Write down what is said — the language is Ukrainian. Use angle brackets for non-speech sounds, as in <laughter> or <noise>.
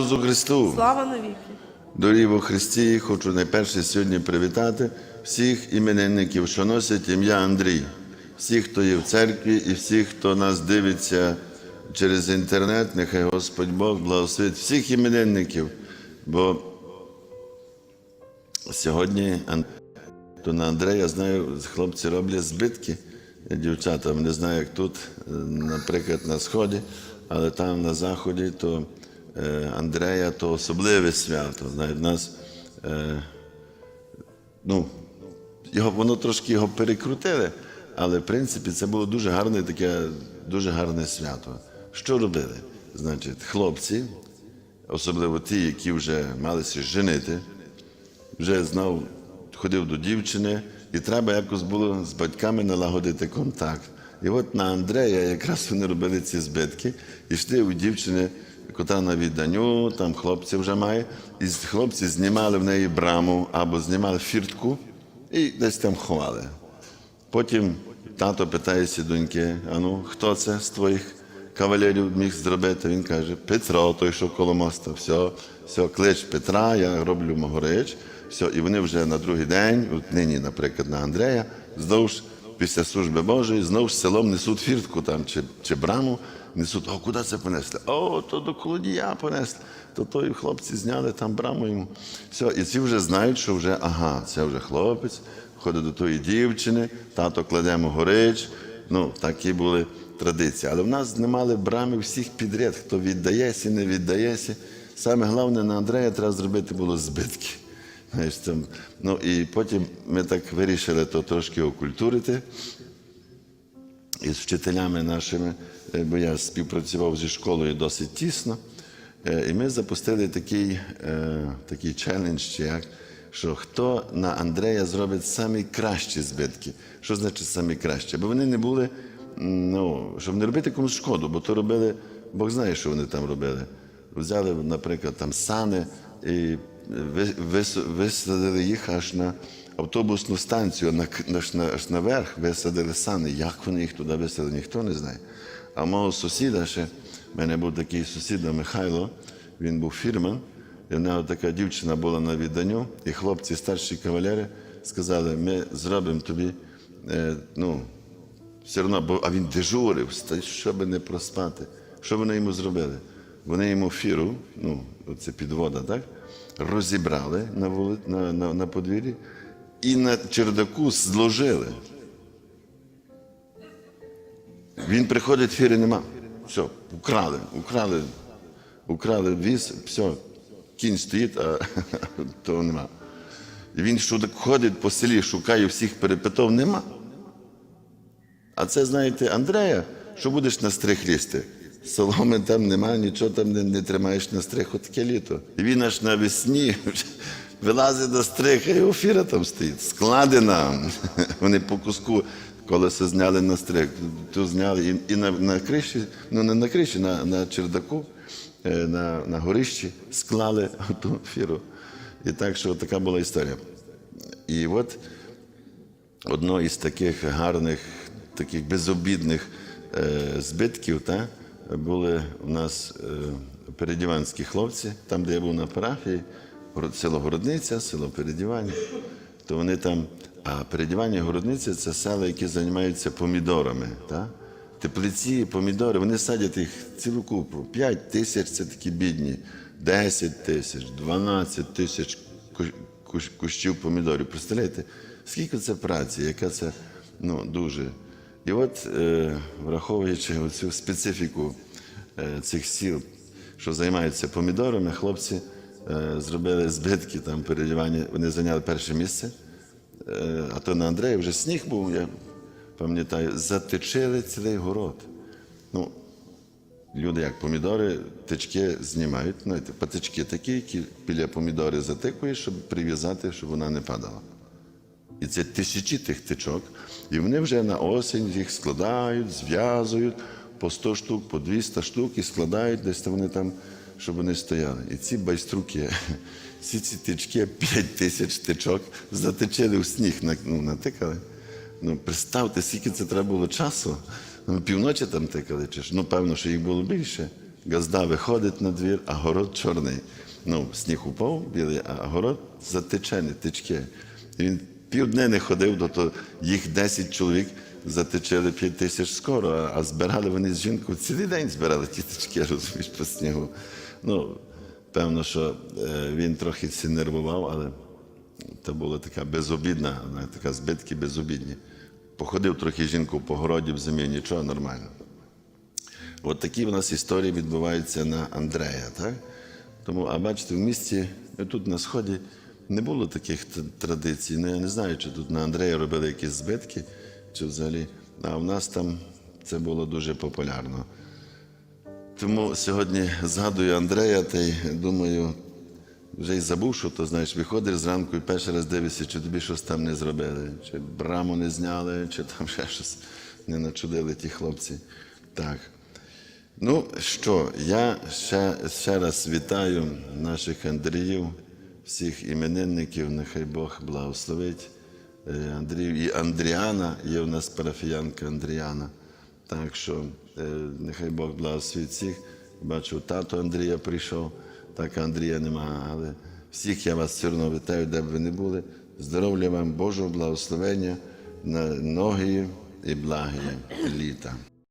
Ісусу Христу! Слава навіки! Дорогі во Христі, хочу найперше сьогодні привітати всіх іменинників, що носять ім'я Андрій, всіх, хто є в церкві, і всіх, хто нас дивиться через інтернет, нехай Господь Бог благословить всіх іменинників. Бо сьогодні то на Андрея знаю, хлопці роблять збитки дівчатам. Не знаю, як тут, е, наприклад, на сході, але там на заході, то Андрея то особливе свято. Знаєте, в нас е, ну, його, воно трошки його перекрутили, але в принципі це було дуже гарне таке, дуже гарне свято. Що робили? Значить, хлопці, особливо ті, які вже малися женити, вже знав, ходив до дівчини, і треба якось було з батьками налагодити контакт. І от на Андрея якраз вони робили ці збитки, і йшли у дівчини, котра на відданню, там хлопці вже має, і хлопці знімали в неї браму або знімали фіртку і десь там ховали. Потім тато питається доньки: а ну, хто це з твоїх кавалерів міг зробити? Він каже, Петро, той, що коло моста. Все, все, клич Петра, я роблю Могорич. Все, і вони вже на другий день, от нині, наприклад, на Андрея, здовж після служби Божої, знову ж селом несуть фіртку там чи, чи браму, несуть, о, куди це понесли? О, то до колодія понесли. То той хлопці зняли там браму йому. Все, і ці вже знають, що вже ага, це вже хлопець, ходить до тої дівчини, тато кладемо горич. Ну, такі були традиції. Але в нас знімали брами всіх підряд, хто віддається, не віддається. Саме головне на Андрея треба зробити було збитки. Знаєш, там, ну і потім ми так вирішили то трошки окультурити із вчителями нашими, е, бо я співпрацював зі школою досить тісно. Е, І ми запустили такий, е, такий челендж, як, що хто на Андрея зробить самі кращі збитки. Що значить самі кращі? Бо вони не були, ну, щоб не робити комусь шкоду, бо то робили, Бог знає, що вони там робили. Взяли, наприклад, там сани і висадили їх аж на автобусну станцію, аж, наверх висадили сани. Як вони їх туди висадили, ніхто не знає. А мого сусіда ще, в мене був такий сусід Михайло, він був фірман, і в нього така дівчина була на відданню, і хлопці, старші кавалери, сказали, ми зробимо тобі, е, ну, все одно, бо а він дежурив, щоб не проспати. Що вони йому зробили? Вони йому фіру, ну, це підвода, так? Розібрали на, вули, на, на, на подвір'ї і на чердаку зложили. Він приходить, фіри нема. Все, украли, украли, украли віз, все, кінь стоїть, а <laughs> того нема. І він що так ходить по селі, шукає всіх перепитов, нема. А це, знаєте, Андрея, що будеш на стрих? Соломи там немає, нічого там не, не тримаєш на стрих, от таке літо. І він аж навесні <laughs> вилазить до стриха, і офіра там стоїть, складена. <laughs> Вони по куску колеса зняли на стрих. Ту зняли і, і на, на криші, ну не на криші, на, на чердаку, е, на, на горищі склали <laughs> ту фіру. І так, що така була історія. І от одно із таких гарних, таких безобідних е, збитків, та, були у нас е, передіванські хлопці, там, де я був на парафії, село Городниця, село Передівання, то вони там, а Передівання Городниця це села, які займаються помідорами. Та? Теплиці, помідори, вони садять їх цілу купу. 5 тисяч це такі бідні, 10 тисяч, 12 тисяч кущів помідорів. Представляєте, скільки це праці, яка це ну, дуже. І от, е, враховуючи цю специфіку е, цих сіл, що займаються помідорами, хлопці е, зробили збитки там передівання, вони зайняли перше місце. А то на Андрея вже сніг був, я пам'ятаю, затечили цілий город. Ну, люди як помідори, тички знімають, знаєте, патички такі, які біля помідори затикуєш, щоб прив'язати, щоб вона не падала. І це тисячі тих тичок, і вони вже на осінь їх складають, зв'язують по 100 штук, по 200 штук і складають десь там вони там, щоб вони стояли. І ці байструки, <laughs> всі ці тички, 5 тисяч тичок, затичили в сніг, ну, натикали. Ну, представте, скільки це треба було часу. Ну, півночі там тикали, чи ж? Ну, певно, що їх було більше. газда виходить на двір, а город чорний. Ну, сніг упав білий, а город затечений, тички. І він півдня не ходив, то, то їх 10 чоловік затечили 5 тисяч скоро, а, збирали вони з жінкою цілий день збирали ті тички, <laughs> розумієш, по снігу. Ну, певно, що е, він трохи нервував, але це була така безобідна, така збитки безобідні. Походив трохи жінку по городі в зимі, нічого нормально. От такі в нас історії відбуваються на Андрея. Так? Тому, а бачите, в місті ну, тут на Сході не було таких традицій. Ну, я не знаю, чи тут на Андрея робили якісь збитки, чи взагалі. А в нас там це було дуже популярно. Тому сьогодні згадую Андрея та й думаю, вже й забув, що то знаєш, виходиш зранку і перший раз дивишся, чи тобі щось там не зробили, чи браму не зняли, чи там ще щось не начудили ті хлопці. Так. Ну що, я ще, ще раз вітаю наших Андріїв, всіх іменинників, нехай Бог благословить. Е, Андрію і Андріана, є у нас парафіянка Андріана. Так що е, нехай Бог благословить всіх. Бачу, тато Андрія прийшов, так Андрія нема, але всіх я вас все одно вітаю, де б ви не були. Здоров'я вам, Божого благословення на ноги і благі літа.